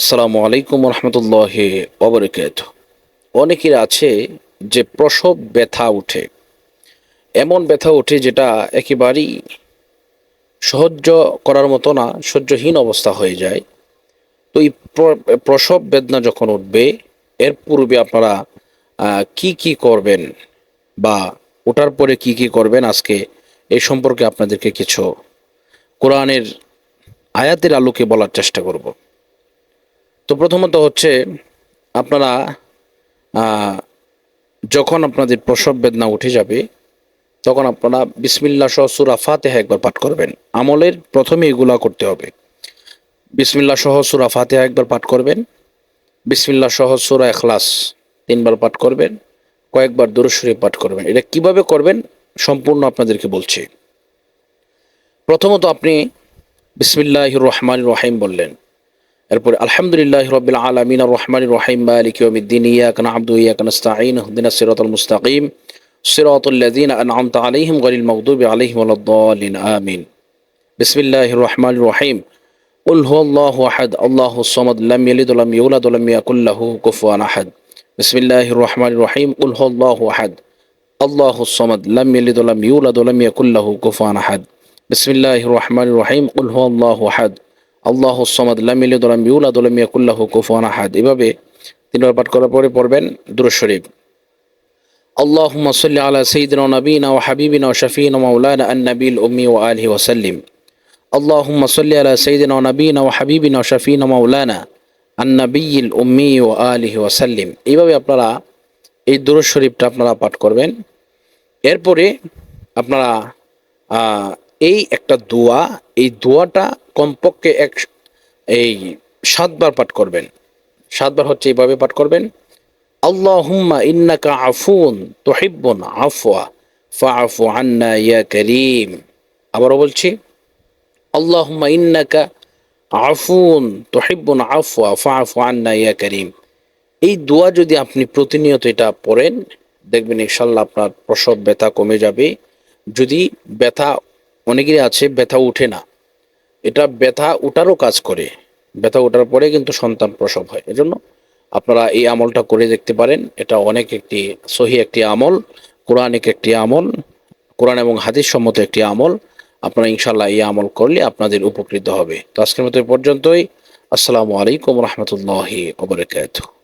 আসসালামু আলাইকুম রহমতুল্লাহ অবরকাত অনেকের আছে যে প্রসব ব্যথা উঠে। এমন ব্যথা ওঠে যেটা একেবারেই সহ্য করার মতো না, সহ্যহীন অবস্থা হয়ে যায়। তো এই প্রসব বেদনা যখন উঠবে, এর পূর্বে আপনারা কি কি করবেন বা ওঠার পরে কি কি করবেন আজকে এই সম্পর্কে আপনাদেরকে কিছু কোরআনের আয়াতের আলোকে বলার চেষ্টা করব। তো প্রথমত হচ্ছে আপনারা যখন আপনাদের প্রসব বেদনা উঠে যাবে, তখন আপনারা বিসমিল্লা সহ সুরা ফাতেহা একবার পাঠ করবেন। আমলের প্রথমে এগুলা করতে হবে। বিসমিল্লা সহ সুরা ফাতেহা একবার পাঠ করবেন। বিসমিল্লা সহ সুরা এখলাস তিনবার পাঠ করবেন। কয়েকবার দুরুশ্বরী পাঠ করবেন। এটা কীভাবে করবেন সম্পূর্ণ আপনাদেরকে বলছি। প্রথমত আপনি বিসমিল্লাহ রহমান রহিম বললেন। এরপরে আলহামদুলিল্লাহ রবিল আলমিন রহমান রহিম মালিক ইয়মিদ্দিন ইয়াক নাবদু ইয়াক নাস্তাঈন ইহদিনাস সিরাতাল মুস্তাকিম সিরাতাল লাযিনা আন'আমতা আলাইহিম গায়রিল মাগদুবি আলাইহিম ওয়ালাদ-দাল্লিন আমিন বিসমিল্লাহির রহমানির রহিম قل هو الله أحد الله الصمد لم يلد ولم يولد ولم يكن له كفوا أحد بسم الله الرحمن الرحيم قل هو الله أحد الله الصمد لم يلد ولم يولد ولم يكن له كفوا أحد بسم الله الرحمن الرحيم قل هو الله أحد الله الصمد لم يلد ولم يولد ولم يكن له كفوا أحد এভাবে তিনবার পাঠ করার পরে পড়বেন দুরূদ শরীফ اللهم صل على سيدنا ونبينا وحبيبنا وشفينا ومولانا النبي الأمي وآله وسلم اللهم صل على سيدنا ونبينا وحبيبنا وشفينا مولانا النبي الأمي وآله وسلم এইভাবে আপনারা এই দুরূদ শরীফটা আপনারা পাঠ করবেন এরপরে আপনারা আহ, এই একটা দোয়া, এই দোয়াটা কমপক্ষে এক, এই সাতবার পাঠ করবেন। সাতবার হচ্ছে এইভাবে পাঠ করবেন, আল্লাহুম্মা ইন্নাকা আফুন তুহিব্বুন আফওয়া, ফাআফু আন্না ইয়া করিম। আবারও বলছি, আল্লাহুম্মা ইন্নাকা আফুন তুহিব্বুন আফওয়া, ফাআফু আন্না ইয়া করিম। এই দোয়া যদি আপনি প্রতিনিয়ত এটা পড়েন, দেখবেন ইনশাল্লাহ আপনার প্রসব ব্যথা কমে যাবে। যদি ব্যথা অনেকেরই আছে ব্যথা উঠে না। এটা ব্যথা ওঠারও কাজ করে। ব্যথা ওঠার পরে কিন্তু সন্তান প্রসব হয়। এজন্য আপনারা এই আমলটা করে দেখতে পারেন। এটা অনেক একটি সহি একটি আমল, কোরআনিক একটি আমল, কোরআন এবং হাদিস সম্মত একটি আমল। আপনারা ইনশাল্লাহ এই আমল করলে আপনাদের উপকৃত হবে। তো আজকের মতো পর্যন্তই। আসসালামু আলাইকুম রহমতুল্লাহি ওবরাকাতুহ